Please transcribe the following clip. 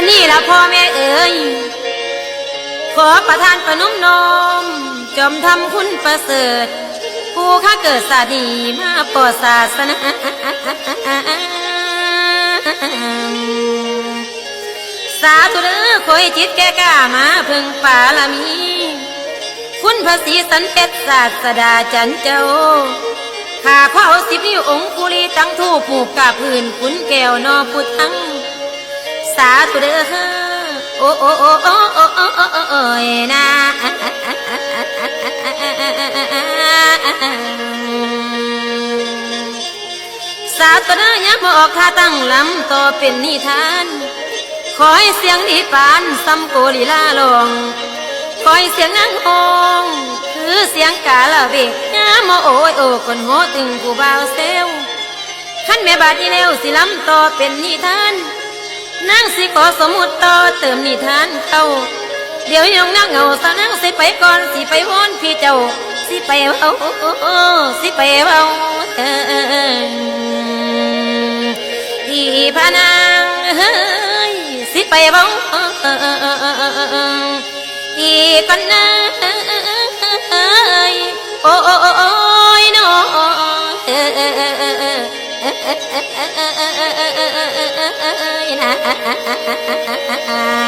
นนี้ละพ่อแม่เอ๋ยขอประทานประนุ่มนม จอมทำคุณประเสริฐ ผู้ข้าเกิดสาดีมาปอศาสนาสาธุเด้อคอยจิตแก่กล้ามาพึงป่าละมี คุณพระศรีสันเป็ดศาสดาจันเจ้าข้าขอเอาสิบนิ้วองคุลีตั้งทูผูกกับพื้นคุณแก้วนอพุทังาธุเด้อโอ้โอ้โอ้โอ้โอ้โอ้โอ้โอ้โอ้ยนะสาธุเด้อยามออกข้าตั้งลำต่อเป็นนิทาน ขอให้เสียงดีปานซ้ำโกลีลาลงคอยเสียงนางองคือเสียงกาละเบกยามโมโอยโอคนโหตึงผู้บ่าวเซลขั้นแม่บาดนี้แล้วสิล้ำต่อเป็นนิทาน นางสิขอสมมุติต่อเติมนิทานเข้าเดี๋ยวยองนางเหงาสาวนางสิไปก่อนสิไปวอนพี่เจ้า สิไปเอาสิไปเอาอออีพานางสิไปเบาอีกคนนะโ ah, ah, ah.